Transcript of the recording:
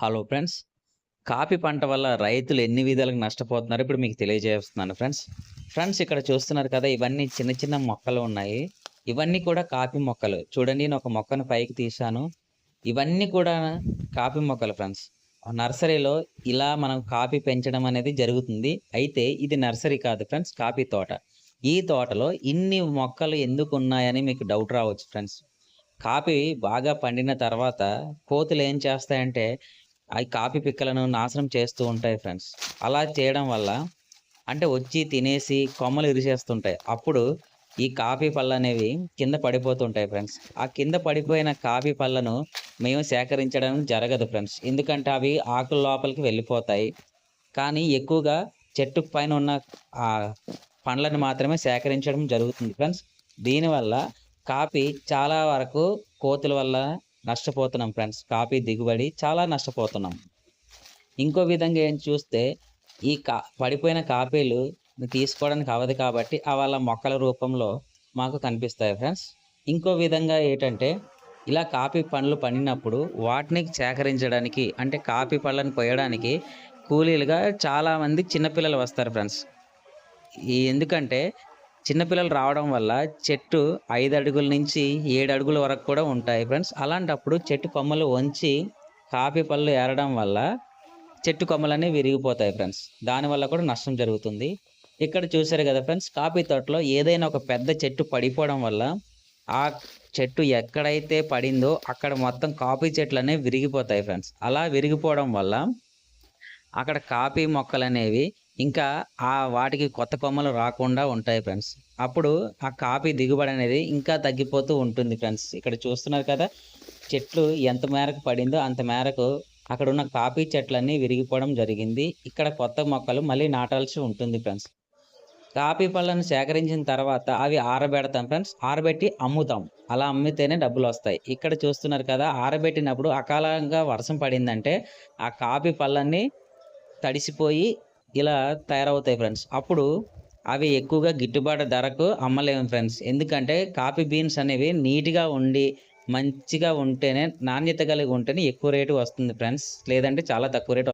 Hello friends coffee పంట వల్ల రైతులు ఎన్ని విధాలుగా నష్టపోతున్నారో ఇప్పుడు మీకు తెలియజేస్తున్నాను ఫ్రెండ్స్. ఫ్రెండ్స్ ఇక్కడ చూస్తున్నారు కదా ఇవన్నీ చిన్న చిన్న మొక్కలు ఉన్నాయి. ఇవన్నీ కూడా కాఫీ మొక్కలు. చూడండి నేను ఒక మొక్కను పైకి తీశాను. ఇవన్నీ కూడా కాఫీ మొక్కలు ఫ్రెండ్స్. నర్సరీలో ఇలా మనం కాఫీ పెంచడం అనేది జరుగుతుంది. అయితే ఇది నర్సరీ కాదు ఫ్రెండ్స్ కాఫీ తోట. ఈ తోటలో ఇన్ని మొక్కలు ఎందుకు ఉన్నాయని మీకు డౌట్ రావచ్చు ఫ్రెండ్స్. కాఫీ బాగా పండిన తర్వాత కోతులు ఏం చేస్తాయంటే అవి కాఫీ పిక్కలను నాశనం చేస్తూ ఉంటాయి ఫ్రెండ్స్ అలా చేయడం వల్ల అంటే వచ్చి తినేసి కొమ్మలు ఇరిచేస్తుంటాయి అప్పుడు ఈ కాఫీ పళ్ళు అనేవి కింద పడిపోతుంటాయి ఫ్రెండ్స్ ఆ కింద పడిపోయిన కాఫీ పళ్ళను మేము సేకరించడం జరగదు ఫ్రెండ్స్ ఎందుకంటే అవి ఆకుల లోపలికి వెళ్ళిపోతాయి. కానీ ఎక్కువగా చెట్టు పైన ఉన్న ఆ పండ్లను మాత్రమే సేకరించడం జరుగుతుంది ఫ్రెండ్స్ దీనివల్ల కాఫీ చాలా వరకు కోతుల వల్ల నష్టపోతున్నాం ఫ్రెండ్స్. కాఫీ దిగుబడి చాలా నష్టపోతున్నాం. ఇంకో విధంగా ఏం చూస్తే ఈ కా పడిపోయిన కాపీలు తీసుకోవడానికి అవ్వదు కాబట్టి ఆ వాళ్ళ మొక్కల రూపంలో మాకు కనిపిస్తాయి ఫ్రెండ్స్. ఇంకో విధంగా ఏంటంటే ఇలా కాఫీ పండ్లు పండినప్పుడు వాటిని సేకరించడానికి అంటే కాఫీ పళ్ళని కొయ్యడానికి కూలీలుగా చాలామంది చిన్నపిల్లలు వస్తారు ఫ్రెండ్స్. ఈ ఎందుకంటే చిన్నపిల్లలు రావడం వల్ల చెట్టు ఐదు అడుగుల నుంచి ఏడు అడుగుల వరకు కూడా ఉంటాయి ఫ్రెండ్స్. అలాంటప్పుడు చెట్టు కొమ్మలు వంచి కాఫీ పళ్ళు ఏరడం వల్ల చెట్టు కొమ్మలన్నీ విరిగిపోతాయి ఫ్రెండ్స్. దానివల్ల కూడా నష్టం జరుగుతుంది. ఇక్కడ చూసారు కదా ఫ్రెండ్స్ కాఫీ తోటలో ఏదైనా ఒక పెద్ద చెట్టు పడిపోవడం వల్ల ఆ చెట్టు ఎక్కడైతే పడిందో అక్కడ మొత్తం కాఫీ చెట్లు అనేవి విరిగిపోతాయి ఫ్రెండ్స్. అలా విరిగిపోవడం వల్ల అక్కడ కాఫీ మొక్కలు అనేవి ఇంకా ఆ వాటికి కొత్త కొమ్మలు రాకుండా ఉంటాయి ఫ్రెండ్స్. అప్పుడు ఆ కాఫీ దిగుబడి అనేది ఇంకా తగ్గిపోతూ ఉంటుంది ఫ్రెండ్స్. ఇక్కడ చూస్తున్నారు కదా చెట్లు ఎంత మేరకు పడిందో అంత మేరకు అక్కడ ఉన్న కాఫీ చెట్లన్నీ విరిగిపోవడం జరిగింది. ఇక్కడ కొత్త మొక్కలు మళ్ళీ నాటాల్సి ఉంటుంది ఫ్రెండ్స్. కాఫీ పళ్ళను సేకరించిన తర్వాత అవి ఆరబెడతాం ఫ్రెండ్స్. ఆరబెట్టి అమ్ముతాం. అలా అమ్మితేనే డబ్బులు వస్తాయి. ఇక్కడ చూస్తున్నారు కదా ఆరబెట్టినప్పుడు అకాలంగా వర్షం పడిందంటే ఆ కాఫీ పళ్ళన్నీ తడిసిపోయి ఇలా తయారవుతాయి ఫ్రెండ్స్ అప్పుడు అవి ఎక్కువగా గిట్టుబాటు ధరకు అమ్మలేము ఫ్రెండ్స్ ఎందుకంటే కాఫీ బీన్స్ అనేవి నీట్గా ఉండి మంచిగా ఉంటేనే నాణ్యత కలిగి ఉంటేనే ఎక్కువ రేటు వస్తుంది ఫ్రెండ్స్ లేదంటే చాలా తక్కువ రేటు